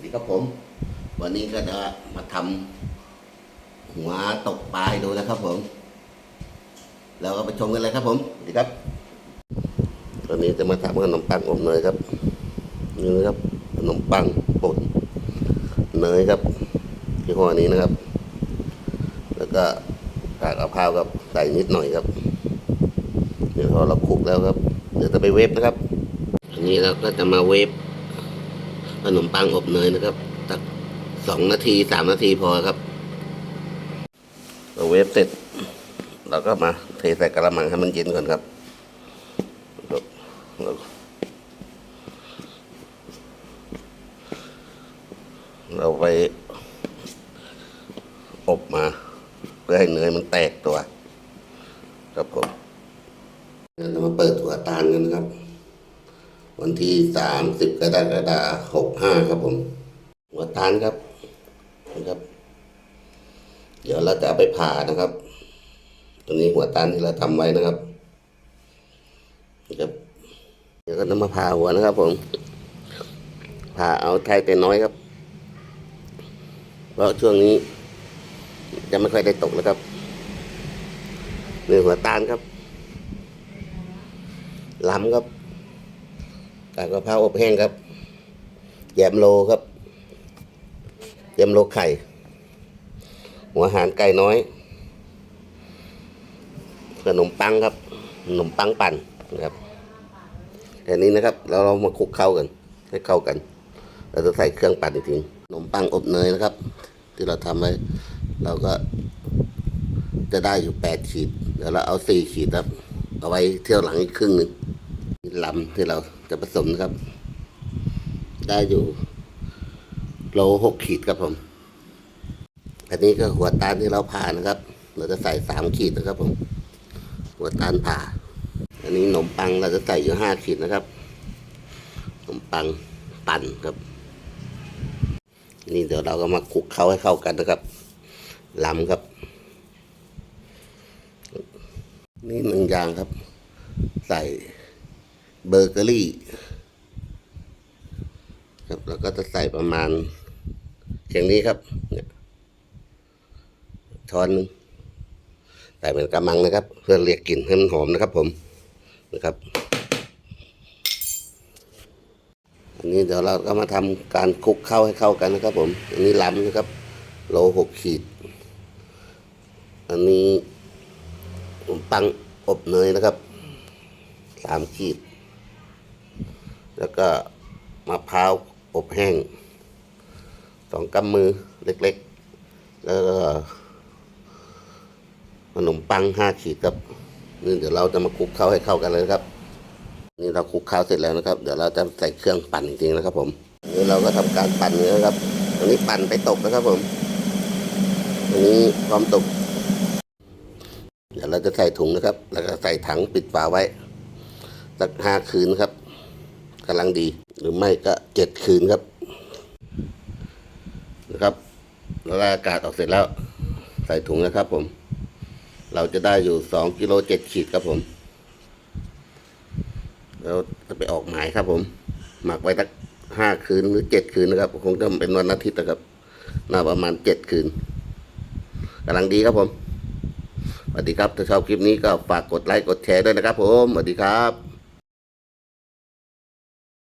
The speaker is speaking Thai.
สวัสดีครับผม วันนี้ก็จะมาทำหัวตกปลาให้ดูนะครับผม แล้วก็ไปชมกันเลยครับผมสวัสดีครับวันนี้จะมาทำขนมปังอบเนยครับนี่นะครับขนมปังป่นเนยครับที่ห้อนี้นะครับ แล้วก็กากมะพร้าวครับใส่นิดหน่อยครับ เดี๋ยวพอเราคลุกแล้วครับ เดี๋ยวจะไปเวฟนะครับ อันนี้เราก็จะมาเวฟ ขนมปังอบเนยนะครับสักสองนาทีสามนาทีพอครับเราเวฟเสร็จเราก็มาเทใส่กระมังให้มันเย็นก่อนครับเราเราไปอบมา เพื่อให้เนยมันแตกตัว ครับผมเรามาเปิดตัวตาลกันนะครับ วันที่สามสิบกรกฎาคมหกห้าครับผม หัวตาลครับนะครับ เดี๋ยวเราจะาไปผ่านะครับ ตัวนี้หัวตาลที่เราทำไว้นะครับนะครับ เดี๋ยวก็นำมาผ่าหัวนะครับ ผม ผ่าเอาไทยแต่น้อยครับ เพราะช่วงนี้จะไม่ค่อยได้ตกนะครับนี่หัวตาลครับล้ำครับ กากมะพราอบแห้งครับแยมโลครับแยมโลไข่ หัวหารไก่น้อย ขนมปังครับ ขนมปังปั่นนะครับแค่นี้นะครับ แล้วเรามาคลุกเข้ากัน ให้เข้ากัน เราจะใส่เครื่องปั่นอีกทีขนมปังอบเนยนะครับ ที่เราทำไว้เราก็จะได้อยู่แปดขีด เดี๋ยวเราเอาสี่ขีดครับ เอาไว้เที่ยวหลังอีกครึ่งหนึ่งลำที่เรา จะผสมนะครับ ได้อยู่โลหกขีดครับผม อันนี้ก็หัวตาลที่เราผ่านะครับ เราจะใส่สามขีดนะครับผม หัวตาลผ่า อันนี้ขนมปังเราจะใส่อยู่ห้าขีดนะครับขนมปังปั่นครับ นี่เดี๋ยวเราก็มาคลุกเคล้าให้เข้ากันนะครับล้ำครับ นี่หนึ่งอย่างครับ ใส่ เบเกอรี่ครับแล้วก็จะใส่ประมาณอย่างนี้ครับเนี่ยช้อนนึงใส่เป็นกระมังนะครับ เพื่อเรียกกลิ่นให้มันหอมนะครับผมนะครับ อันนี้เดี๋ยวเราก็มาทำการคลุกเข้าให้เข้ากันนะครับ ผม อันนี้ล้ำนะครับ โลหกขีด อันนี้ผมปังอบเนยนะครับสามขีด แล้วก็มะพร้าวอบแห้งสองกำมือเล็กๆ แล้วก็ขนมปังห้าขีดครับนี่เดี๋ยวเราจะมาคลุกเข้าให้เข้ากันเลยครับ นี่เราคลุกข้าวเสร็จแล้วนะครับ เดี๋ยวเราจะใส่เครื่องปั่นจริงๆนะครับ ผมนี่เราก็ทำการปั่นเนื้อครับอันนี้ปั่นไปตกนะครับผมอันนี้พร้อมตก เดี๋ยวเราจะใส่ถุงนะครับ แล้วก็ใส่ถังปิดฝาไว้สักห้าคืนครับ กำลังดี หรือไม่ก็เจ็ดคืนครับนะครับแล้วอากาศออกเสร็จแล้ว ใส่ถุงนะครับผม เราจะได้อยู่สองกิโลเจ็ดขีดครับผมแล้วจะไปออกหมายครับผม หมักไว้สักห้าคืนหรือเจ็ดคืนนะครับ คงจะเป็นวันอาทิตย์นะครับน่าประมาณเจ็ดคืนกำลังดีครับผมสวัสดีครับ ถ้าชอบคลิปนี้ก็ฝากกดไลค์กดแชร์ด้วยนะครับผมสวัสดีครับ